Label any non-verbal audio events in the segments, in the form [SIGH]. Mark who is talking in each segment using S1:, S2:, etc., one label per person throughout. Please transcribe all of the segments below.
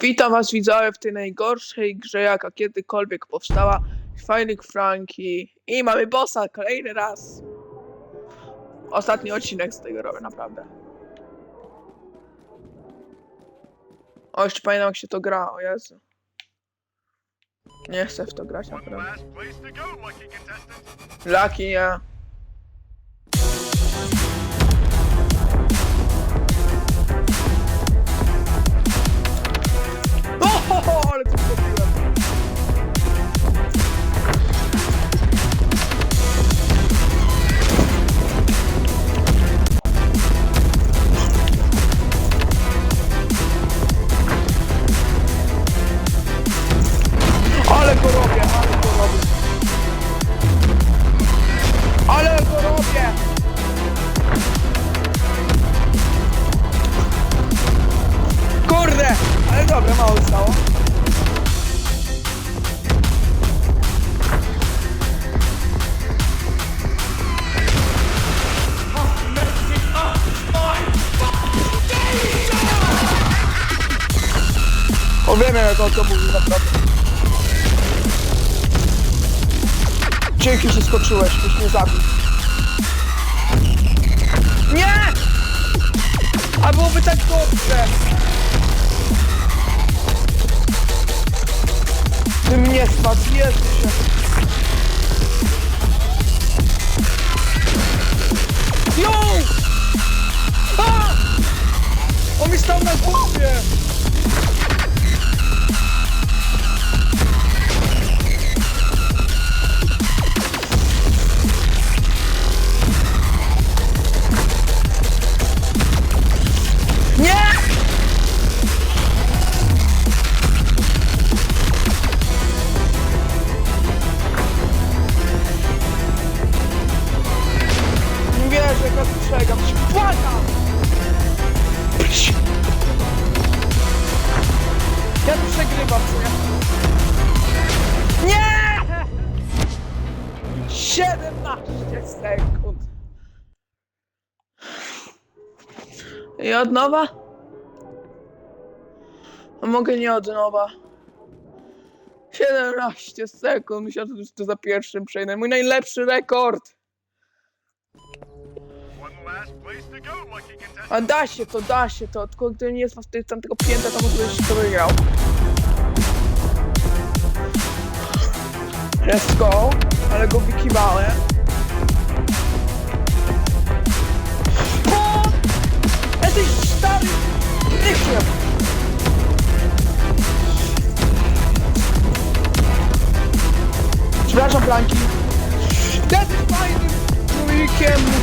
S1: Witam was widzowie w tej najgorszej grze jaka kiedykolwiek powstała. Fajnych Franki i mamy bossa kolejny raz. Ostatni odcinek z tego robię naprawdę. O, jeszcze pamiętam jak się to gra, o Jezu. Nie chcę w to grać naprawdę.
S2: lucky contestant.
S1: Lucky, [LAUGHS] nie. O, O wiemy jak on to mówi naprawdę. Dzięki, że skoczyłeś, byś mnie zabił. Nie! A byłoby tak dobrze! Ty mnie spadł, Jezusie! Yo! A! On mi stał na głowie! I od nowa? A mogę nie od nowa. 17 sekund. Myślałem, że to za pierwszym przejdę. Mój najlepszy rekord. A da się to, da się to. Tylko gdy nie jest was tutaj tamtego pięta, to może byś to wygrał. Let's go. Ale go wykiwałem.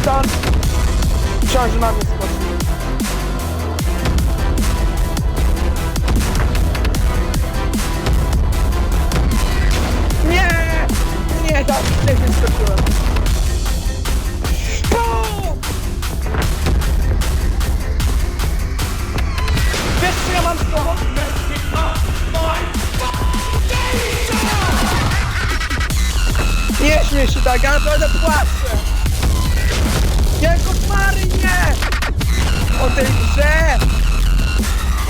S1: Myślałem, że na mnie skoczył. Nie! Nie, tak, nie skoczyłem. Bum! Wiesz co ja mam z tobą? Nie śmiej się tak, ja naprawdę płaczę. Nie, koszmary, nie! O tej grze!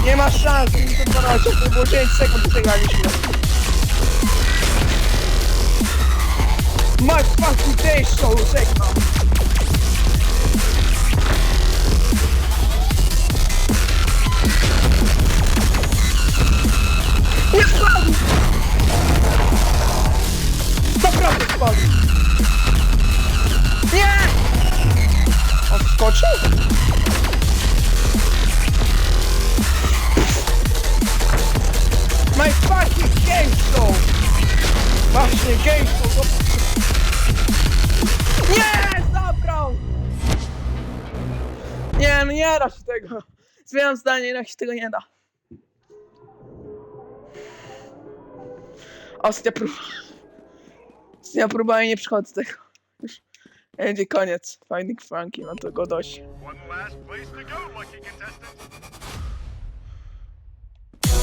S1: Nie ma szans, nie to 12, to było 9 sekund przegraliśmy. My fucking day show, żegnam. On skoczył? My fucking game show! Właśnie, game show! to- Nie! Zabrał! Nie, no nie da się tego. Zmieniam zdanie, jak się tego nie da. Ostatnia próba. Ostatnia próba i nie przychodzę z tego. Będzie koniec. Finding Frankie, no to go dość.
S2: One last place to go, lucky contestant.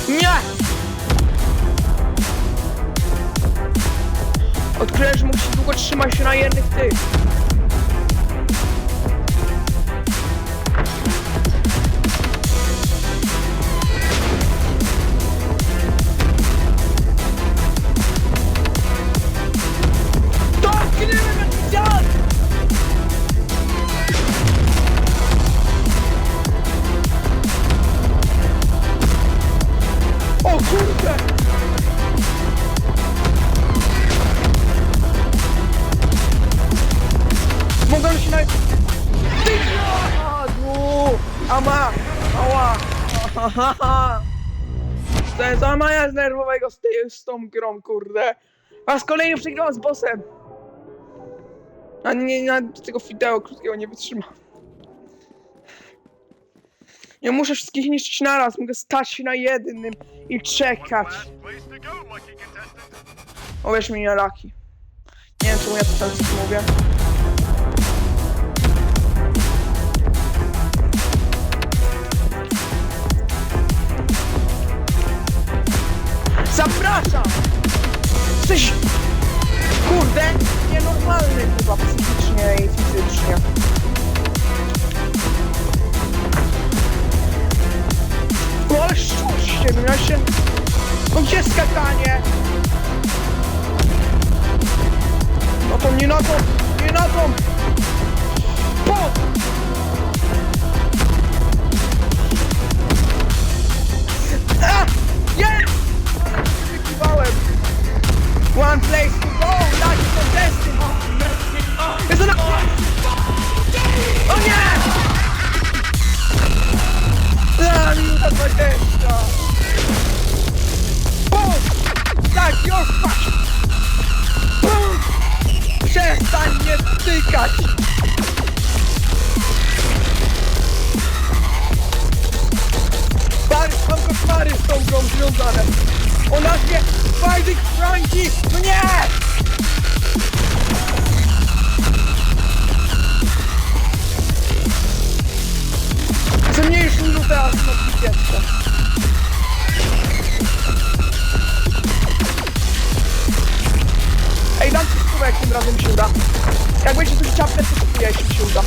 S1: Nie! Odkryłem, że mógł się długo trzymać na jednych tych. Mama! Ała! [LAUGHS] To jest załamania z nerwowego z, tej, z tą grą, kurde. A z kolejnym przegrałam z bossem. A nie, na tego wideo krótkiego nie wytrzyma. Nie muszę wszystkich niszczyć naraz, mogę stać na jednym i czekać. Uwierz mi, nie laki. Nie wiem, czemu ja to teraz mówię. Zapraszam! Jesteś, kurde, nienormalny chyba psychicznie i fizycznie. O, ale ciebie, miałeś się... No gdzie skakanie? No to nie na to, nie na to! Minuta dwadzieścia! Bum! Tak, już patrz! Bum! Przestań mnie tykać! Stary, mam koszmary z tą grą związane. O nazwie Fighting Frankie! No nie! Jak będzie tu czapkę, to kupuję, jeśli się uda.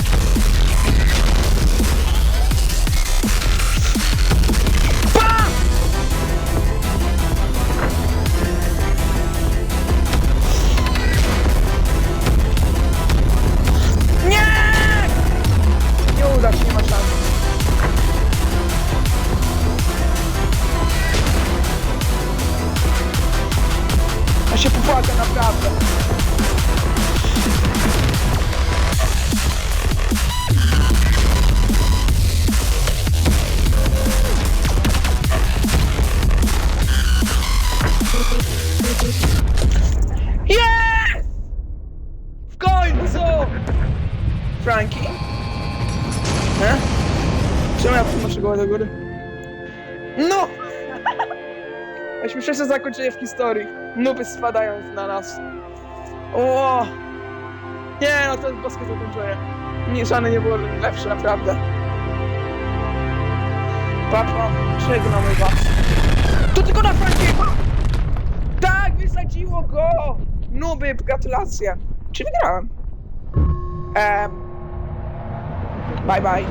S1: Pierwsze zakończenie w historii. Nupy spadają na nas. O! Nie, no to jest boskie zakończenie. Nie, żadne nie było lepsze, naprawdę. Papa, żegnamy was. To tylko na Frankiego! Tak, wysadziło go! Nuby, gratulacje. Czy wygrałem? Ehm. Bye bye.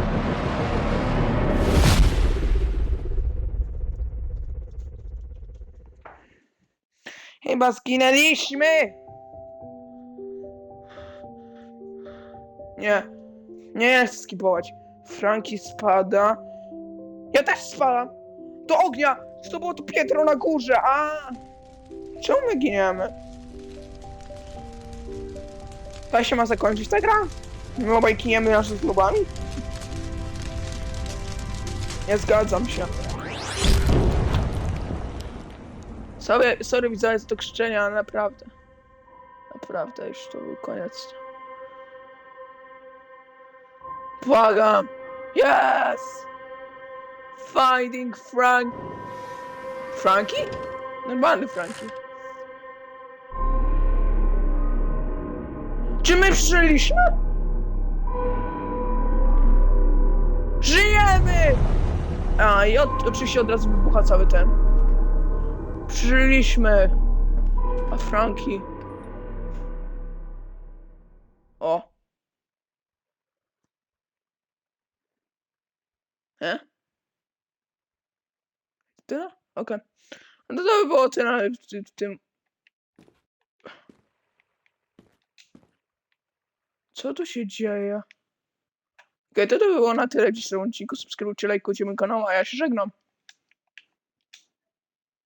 S1: Chyba zginęliśmy! Nie. Nie, chcę skipować. Franki spada. Ja też spadam! Do ognia! To było to piętro na górze? A! Czemu my giniemy? To się ma zakończyć ta gra? My obaj giniemy nasz z globami? Nie zgadzam się. Sorry, sorry widzowie za to krzyczenie, ale naprawdę. Naprawdę, już to był koniec. Błagam! Yes! Finding Frank... Frankie? Normalny Frankie. Czy my przeżyliśmy? Żyjemy! A, i od, oczywiście od razu wybucha cały ten. Przeżyliśmy. A Franki. O. E? Tyle? Okej. No to, by było tyle w, w tym. Co tu się dzieje? Okej, to, to by było na tyle w dzisiejszym odcinku. Subskrybujcie, lajkujcie mój kanał, a ja się żegnam.